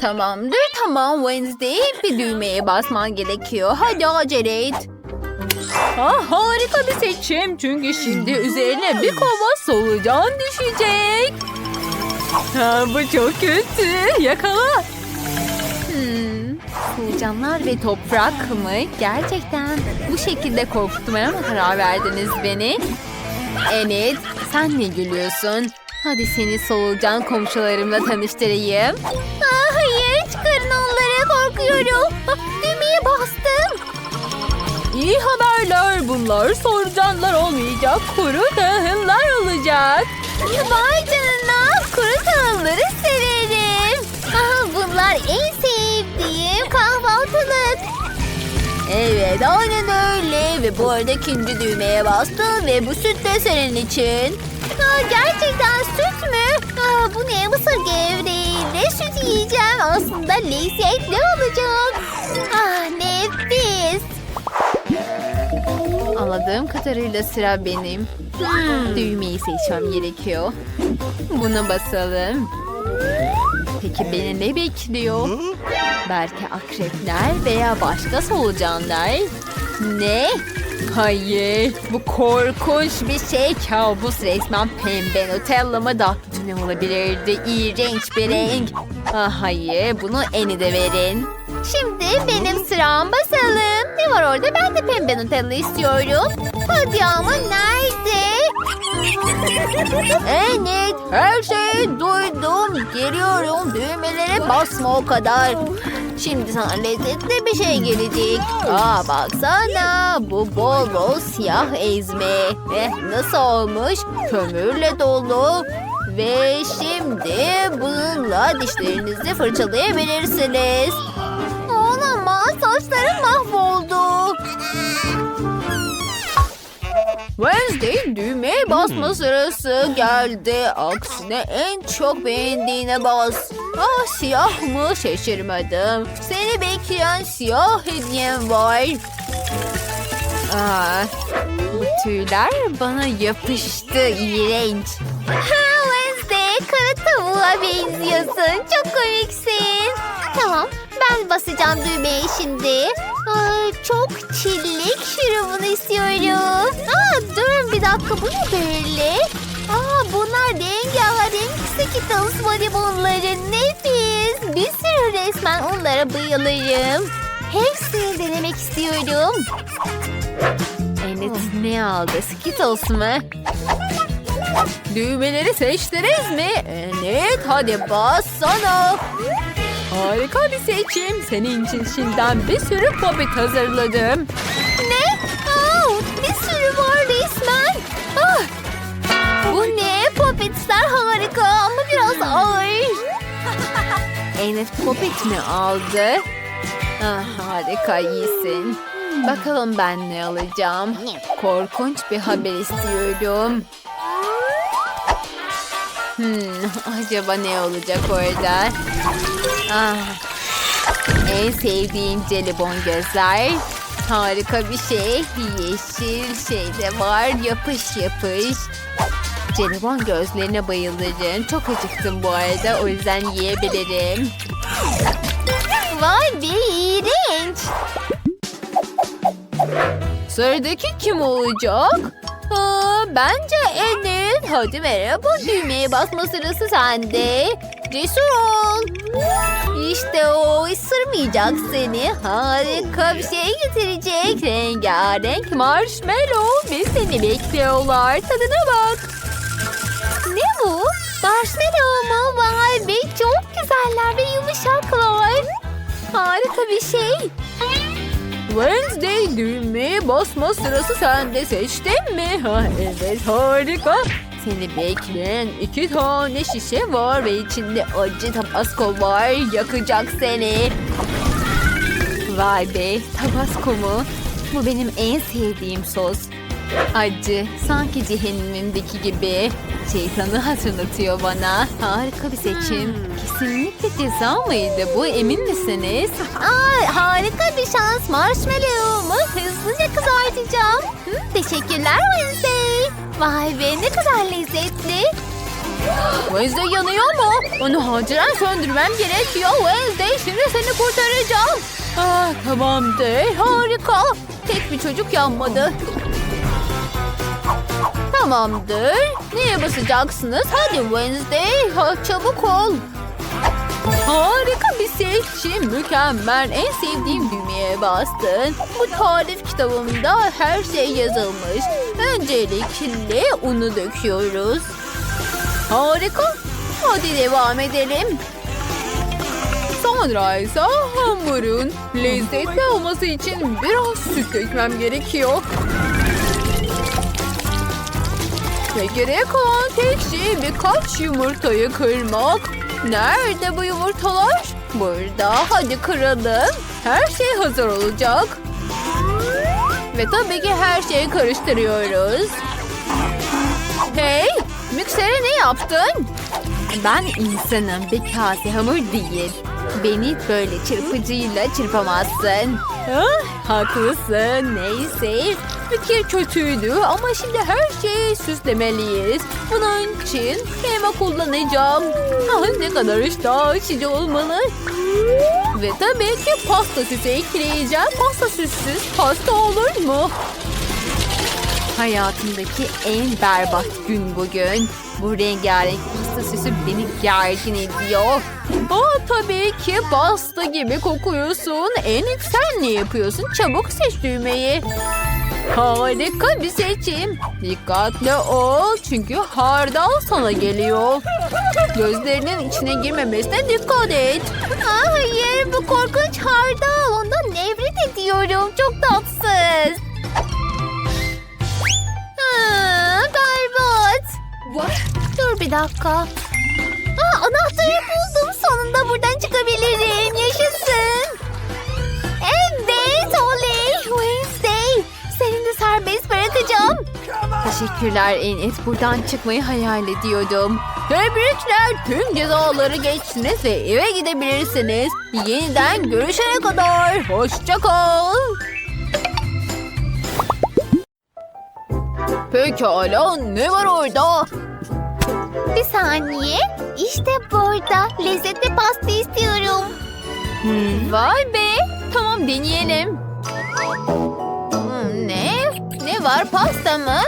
Tamamdır tamam Wednesday. Bir düğmeye basman gerekiyor. Hadi acele et. Ah, harika bir seçim. Çünkü şimdi üzerine bir kova solucan düşecek. Ha, bu çok kötü. Yakala. Hmm, solucanlar ve toprak mı? Gerçekten bu şekilde korkutmaya mı karar verdiniz beni? Evet, sen ne gülüyorsun? Hadi seni solucan komşularımla tanıştırayım. Çıkarın onları. Korkuyorum. Düğmeye bastım. İyi haberler. Bunlar solucanlar olmayacak. Kuru tahıllar olacak. Vay canına. Kuru tahılları severim. Aha, bunlar en sevdiğim kahvaltılık. Evet aynen öyle ve bu arada ikinci düğmeye bastım ve bu süt de senin için. Aa, gerçekten süt mü? Aa, bu ne mısır gevreğiyle süt yiyeceğim. Aslında lezzetli olacak. Ah nefis. Anladığım kadarıyla sıra benim. Hmm, düğmeyi seçmem gerekiyor. Buna basalım. Peki beni ne bekliyor? Belki akrepler veya başka solucanlar. Ne? Hayır, bu korkunç bir şey. Kabus resmen pembe Nutella mı da ne olabilirdi? İğrenç bir renk. Ah, hayır, bunu eni de verin. Şimdi benim sıram basalım. Ne var orada? Ben de pembe Nutella istiyorum. Hadi ama nerede? Evet, her şeyi duydum. Geliyorum, düğmelere basma o kadar. Şimdi sana lezzetli bir şey gelecek. Aa baksana, bu bol bol siyah ezme. Eh, nasıl olmuş? Kömürle dolu. Ve şimdi bununla dişlerinizi fırçalayabilirsiniz. Olamaz, saçlarım mahvoldu. Wednesday düğmeye basma sırası geldi. Aksine en çok beğendiğine bas. Ah siyah mı? Şaşırmadım. Seni bekleyen siyah hediyem var. Ah, bu tüyler bana yapıştı. İğrenç. Kara tavuğa benziyorsun. Çok komiksin. Tamam ben basacağım düğmeye şimdi. Ay, çok çillik şurubunu istiyorum. Aa, durun bir dakika bu ne böyle? Aa, bunlar rengarenk Skittles bonibonları nefis. Bir sürü resmen onlara bayılırım. Hepsini denemek istiyorum. Enet ne aldı? Skittles mı? Düğmeleri seçtiniz mi? Evet hadi bassana. Harika bir seçim. Senin için şimdiden bir sürü popit hazırladım. Ne? Aa, bir sürü var resmen. Ah, bu ne? Popitler harika ama biraz ağır. Enes popit mi aldı? Ah, harika iyisin. Bakalım ben ne alacağım. Korkunç bir haber istiyorum. Hmm, acaba ne olacak orada? Ah, en sevdiğim jelibon gözler. Harika bir şey. Yeşil şey de var. Yapış yapış. Jelibon gözlerine bayılırım. Çok acıktım bu arada. O yüzden yiyebilirim. Vay be iğrenç. Sıradaki kim olacak? Bence Enin. Hadi merhaba düğmeye basma sırası sende. Cesur ol. İşte o ısırmayacak seni. Harika bir şey getirecek. Rengarenk marshmallow ve seni bekliyorlar. Tadına bak. Ne bu? Marshmallow mu? Vay be çok güzeller ve yumuşaklar. Harika bir şey. Wednesday düğmeye basma sırası sende seçtin mi? Ha, evet harika. Seni bekleyen iki tane şişe var ve içinde acı tabasco var. Yakacak seni. Vay be tabasco mu? Bu benim en sevdiğim sos. Acı, sanki cehennemimdeki gibi. Şeytanı hatırlatıyor bana. Harika bir seçim. Kesinlikle ceza mıydı bu emin misiniz? Aa, harika bir şans. Marshmallow'umu hızlıca kızartacağım. Hı, teşekkürler Wednesday. Vay be ne kadar lezzetli. Wednesday yanıyor mu? Onu acilen söndürmem gerekiyor. Wednesday şimdi seni kurtaracağım. Ah, tamamdır. Harika. Tek bir çocuk yanmadı. Tamamdır. Neye basacaksınız? Hadi Wednesday. Ha, çabuk ol. Harika bir seçim. Mükemmel. En sevdiğim düğmeye bastın. Bu tarif kitabımda her şey yazılmış. Öncelikle unu döküyoruz. Harika. Hadi devam edelim. Sonra ise hamurun lezzetli olması için biraz süt dökmem gerekiyor. Gerek olan tek şey birkaç yumurtayı kırmak. Nerede bu yumurtalar? Burada. Hadi kıralım. Her şey hazır olacak. Ve tabii ki her şeyi karıştırıyoruz. Hey! Miksere ne yaptın? Ben insanım. Bir kase hamur değil. Beni böyle çırpıcıyla çırpamazsın. Ah, haklısın. Neyse. Fikir kötüydü ama şimdi her şeyi süslemeliyiz. Bunun için krema kullanacağım. Ah, ne kadar iştah açıcı olmalı. Ve tabii ki pasta süsü ekleyeceğim. Pasta süssüz pasta olur mu? Hayatımdaki en berbat gün bugün. Bu rengarenk pasta süsü beni gergin ediyor. Aa, tabii ki pasta gibi kokuyorsun. En ilk sen ne yapıyorsun? Çabuk seç düğmeyi. Harika bir seçim. Dikkatli ol çünkü hardal sana geliyor. Gözlerinin içine girmemesine dikkat et. Hayır bu korkunç hardal. Ondan nefret ediyorum. Çok tatsız. Berbat. Dur bir dakika. Aa, anahtarı buldum. Sonunda buradan çıkabilirim. Yaşasın. Teşekkürler Enes. Buradan çıkmayı hayal ediyordum. Tebrikler. Tüm cezaları geçtiniz ve eve gidebilirsiniz. Yeniden görüşene kadar. Hoşça kal. Pekala ne var orada? Bir saniye. İşte burada. Lezzetli pasta istiyorum. Vay be. Tamam deneyelim. Hmm, ne? Ne var pasta mı?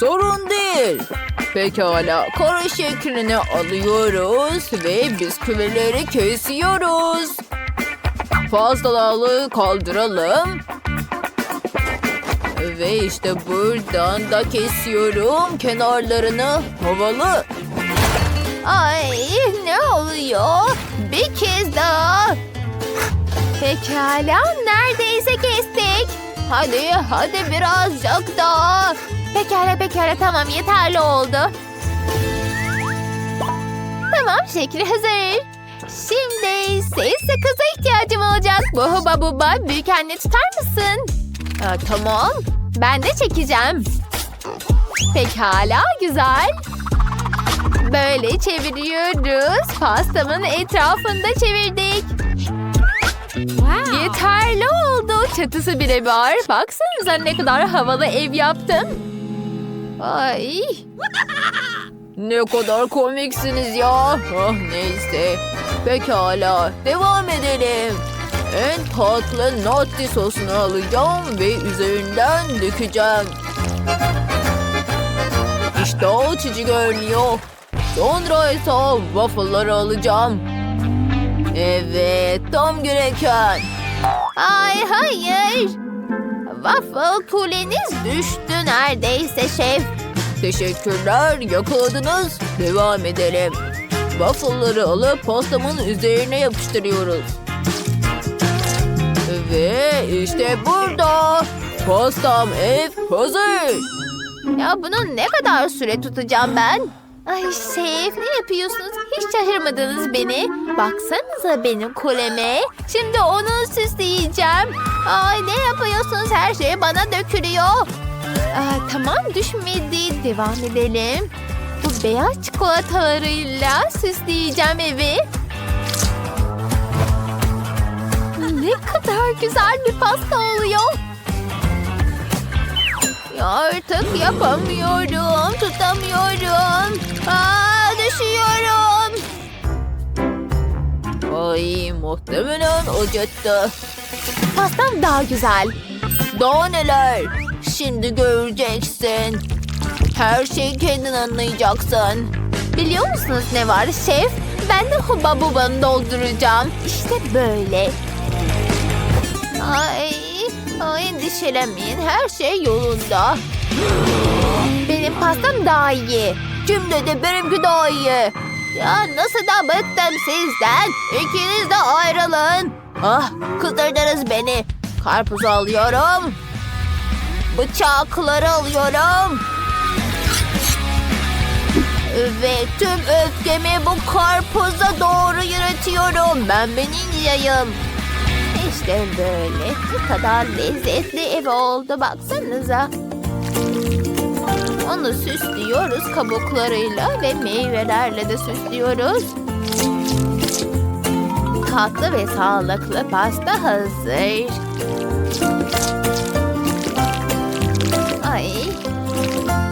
Sorun değil. Pekala kare şeklini alıyoruz ve bisküvileri kesiyoruz. Fazlalığı kaldıralım. Ve işte buradan da kesiyorum kenarlarını havalı. Ay ne oluyor? Bir kez daha. Pekala neredeyse kestik. Hadi hadi birazcık daha. Pekala pekala tamam yeterli oldu. Tamam şekli hazır. Şimdi ses sakıza ihtiyacım olacak. Buba buba büyük anne tutar mısın? Aa, tamam. Ben de çekeceğim. Pekala güzel. Böyle çeviriyoruz. Pastamın etrafında çevirdik. Yeterli oldu. Çatısı bile var. Baksanıza ne kadar havalı ev yaptım. Ay. Ne kadar komiksiniz ya. Ah neyse. Pekala devam edelim. En tatlı nutty sosunu alacağım ve üzerinden dökeceğim. İşte açıcı görünüyor. Sonra ise waffle'ları alacağım. Evet tam gereken. Ay hayır. Waffle kuleniz düştü neredeyse şef. Teşekkürler yakaladınız. Devam edelim. Waffle'ları alıp pastamın üzerine yapıştırıyoruz. Ve işte burada. Pastam ev hazır. Ya bunu ne kadar süre tutacağım ben? Ay şef ne yapıyorsunuz? Hiç şaşırmadınız beni. Baksanıza benim kuleme. Şimdi onu süsleyeceğim. Ay ne yapıyorsunuz? Her şey bana dökülüyor. Aa, tamam düşmedi. Devam edelim. Bu beyaz çikolatalarıyla süsleyeceğim evi. Ne kadar güzel bir pasta oluyor. Artık yapamıyorum. Tutamıyorum. Aa, düşüyorum. Ay muhtemelen acıttı. Pastam daha güzel. Daha neler? Şimdi göreceksin. Her şeyi kendin anlayacaksın. Biliyor musunuz ne var şef? Ben de hubba bubbanı dolduracağım. İşte böyle. Ay, ay endişelemeyin. Her şey yolunda. Benim pastam daha iyi. Dedi benimki daha iyi? Ya nasıl da bıktım sizden. İkiniz de ayrılın. Ah kızdırdınız beni. Karpuzu alıyorum. Bıçakları alıyorum. Ve tüm öfkemi bu karpuza doğru yürütüyorum. Ben bir ninjayım. İşte böyle. Ne kadar lezzetli ev oldu baksanıza. Onu süslüyoruz kabuklarıyla ve meyvelerle de süslüyoruz. Tatlı ve sağlıklı pasta hazır. Ay,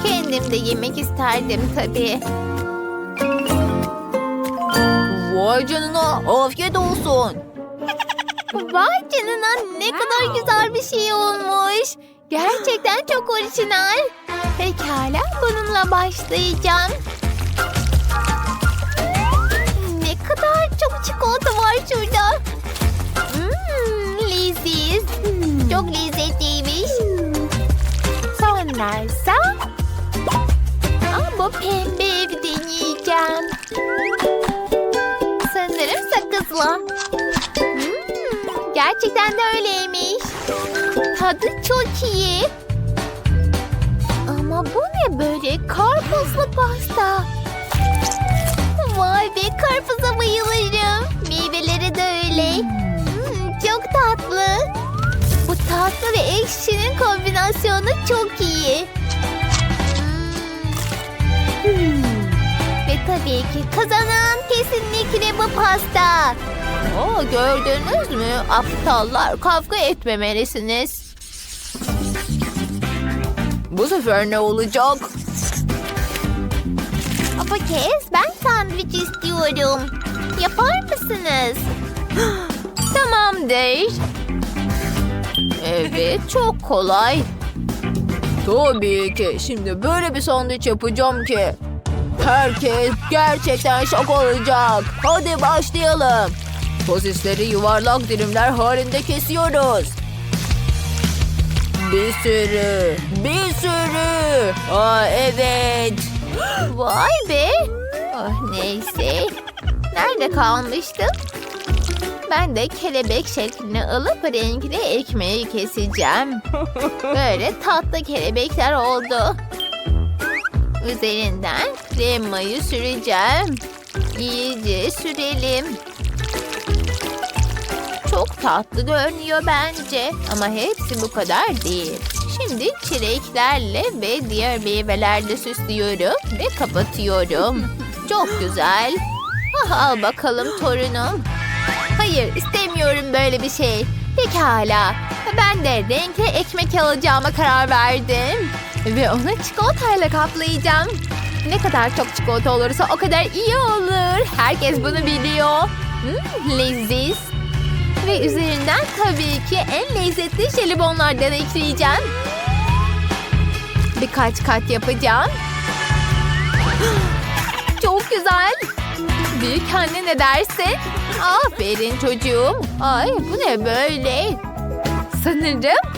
kendim de yemek isterdim tabii. Vay canına afiyet olsun. Vay canına ne kadar güzel bir şey olmuş. Gerçekten çok orijinal. Pekala bununla başlayacağım. Ne kadar çok çikolata var şurada. Mmm leziz. Çok lezzetliymiş. Sonraysa... Aa, bu pembe evi deneyeceğim. Sanırım sakızlı. Gerçekten de öyleymiş. Tadı çok iyi. Ama bu ne böyle karpuzlu pasta? Vay be karpuza bayılırım. Meyveleri de öyle. Hmm, çok tatlı. Bu tatlı ve ekşinin kombinasyonu çok iyi. Hmm. Ve tabii ki kazanan kesinlikle bu pasta. Oo, gördünüz mü? Aptallar kavga etmemelisiniz. Bu sefer ne olacak? Bu kez ben sandviç istiyorum. Yapar mısınız? Tamamdır. Evet, çok kolay. Tabii ki. Şimdi böyle bir sandviç yapacağım ki. Herkes gerçekten şok olacak. Hadi başlayalım. Sosisleri yuvarlak dilimler halinde kesiyoruz. Bir sürü, bir sürü. Aa evet. Vay be. Oh, neyse. Nerede kalmıştım? Ben de kelebek şeklini alıp renkli ekmeği keseceğim. Böyle tatlı kelebekler oldu. Üzerinden kremayı süreceğim. İyice sürelim. Çok tatlı görünüyor bence. Ama hepsi bu kadar değil. Şimdi çileklerle ve diğer meyvelerle süslüyorum ve kapatıyorum. Çok güzel. Ah, al bakalım torunum. Hayır istemiyorum böyle bir şey. Pekala. Ben de renkli ekmek alacağıma karar verdim. Ve onu çikolatayla kaplayacağım. Ne kadar çok çikolata olursa o kadar iyi olur. Herkes bunu biliyor. Hmm, leziz. Ve üzerinden tabii ki en lezzetli jelibonlardan ekleyeceğim. Birkaç kat yapacağım. Çok güzel. Büyük anne ne dersin? Aferin çocuğum. Ay bu ne böyle? Sanırım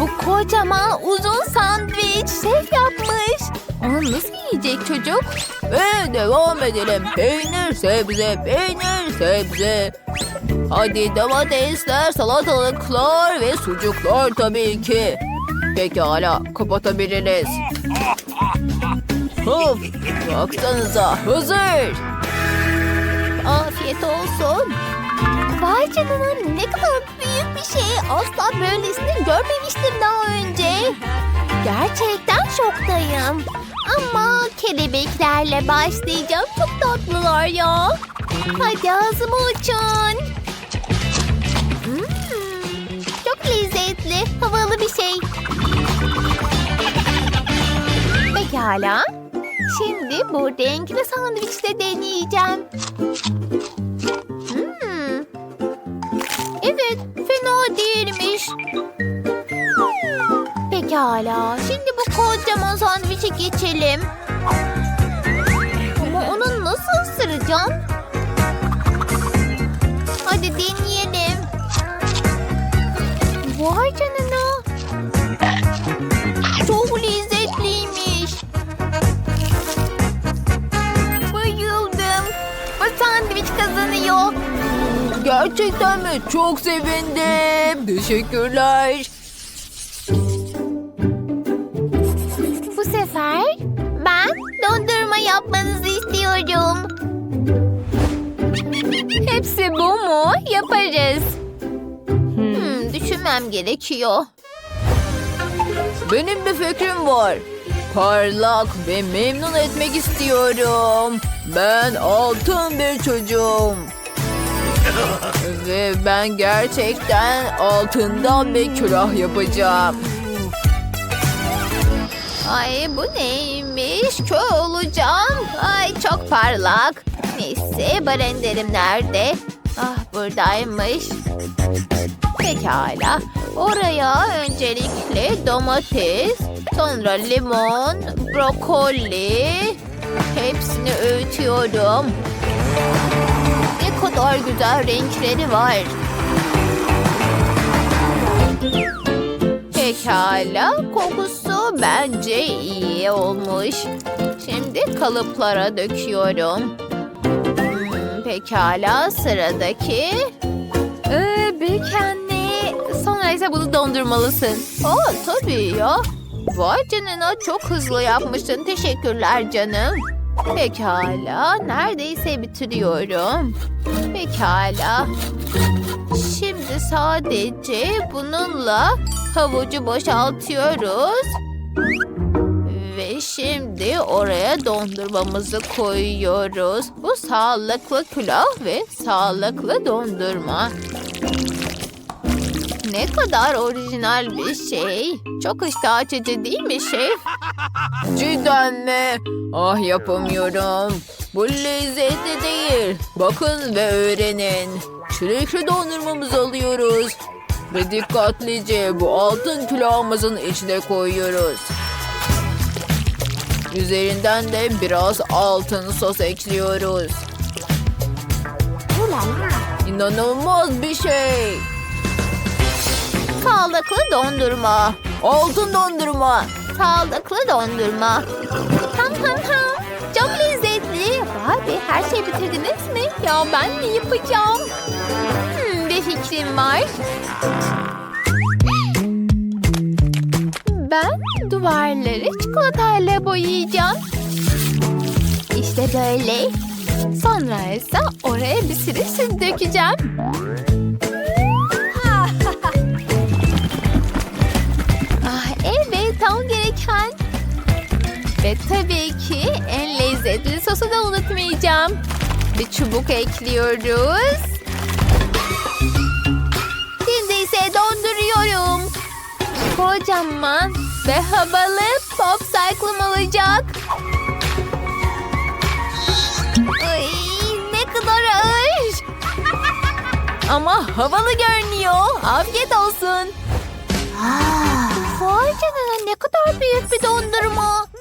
bu kocaman uzun sandviç şef yapmış. Onu nasıl yiyecek çocuk? Ve devam edelim. Peynir, sebze, peynir, sebze. Hadi domatesler, salatalıklar ve sucuklar tabii ki. Pekala, kapatabiliriz. Of, baksanıza hazır. Afiyet olsun. Vay canına ne kadar büyük bir şey. Asla böylesini görmemiştim daha önce. Gerçekten şoktayım. Ama kelebeklerle başlayacağım. Çok tatlılar ya. Hadi ağzıma uçun. Hmm, çok lezzetli. Havalı bir şey. Pekala. Şimdi bu renkli sandviçte deneyeceğim. Hmm. Evet, fena değilmiş. Pekala, şimdi bu kocaman sandviçe geçelim. Ama onu nasıl ısıracağım? Hadi deneyelim. Vay canına. Çok lezzetliymiş. Bayıldım. Bu sandviç kazanıyor. Gerçekten mi? Çok sevindim. Teşekkürler. Dondurma yapmanızı istiyorum. Hepsi bu mu? Yaparız. Hmm, düşünmem gerekiyor. Benim bir fikrim var. Parlak ve memnun etmek istiyorum. Ben altın bir çocuğum. ve ben gerçekten altından bir külah yapacağım. Ay bu neymiş? Kör olacağım. Ay çok parlak. Neyse barenderim nerede? Ah buradaymış. Pekala. Oraya öncelikle domates, sonra limon, brokoli. Hepsini öğütüyorum. Ne kadar güzel renkleri var. Pekala, kokusu bence iyi olmuş. Şimdi kalıplara döküyorum. Hmm, pekala, sıradaki. Ee, büyük anne, sonra ise bunu dondurmalısın. Aa, tabii ya. Vay canına çok hızlı yapmışsın. Teşekkürler canım. Pekala, neredeyse bitiriyorum. Pekala. Şimdi sadece bununla havucu boşaltıyoruz. Ve şimdi oraya dondurmamızı koyuyoruz. Bu sağlıklı külah ve sağlıklı dondurma. Ne kadar orijinal bir şey. Çok iştah açıcı değil mi şef? Cidden mi? Ah yapamıyorum. Bu lezzetli değil. Bakın ve öğrenin. Çilekli dondurmamızı alıyoruz. Ve dikkatlice bu altın külahımızın içine koyuyoruz. Üzerinden de biraz altın sos ekliyoruz. İnanılmaz bir şey. Sağlıklı dondurma. Altın dondurma. Sağlıklı dondurma. Ham ham ham. Vay be her şeyi bitirdiniz mi? Ya ben de yapacağım. Hmm, bir fikrim var. Ben duvarları çikolatayla boyayacağım. İşte böyle. Sonra ise oraya bir sürü süt dökeceğim. Ah evet tam gereken. Ve tabii ki en lezzetli sosu da unutmayacağım. Bir çubuk ekliyoruz. Şimdi ise donduruyorum. Kocaman ve havalı pop cycle'ım olacak. Ay, ne kadar ağır. Ama havalı görünüyor. Afiyet olsun. Vay canına ne kadar büyük bir dondurma.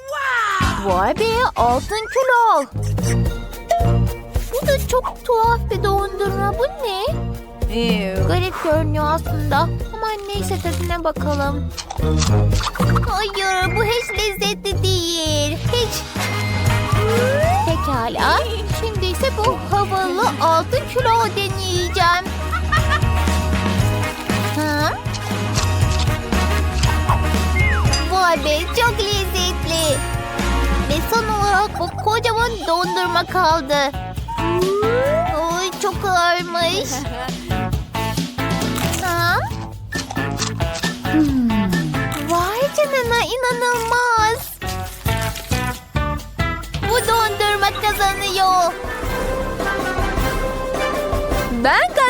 Vay be altın kilo. Bu da çok tuhaf bir dondurma. Bu ne? Garip görünüyor aslında. Ama neyse tadına bakalım. Hayır bu hiç lezzetli değil. Hiç. Pekala. Şimdi ise bu havalı altın kilo deneyeceğim. Olarak bu kocaman dondurma kaldı. Oy çok ağırmış. Hmm. Vay canına inanılmaz. Bu dondurma kazanıyor. Ben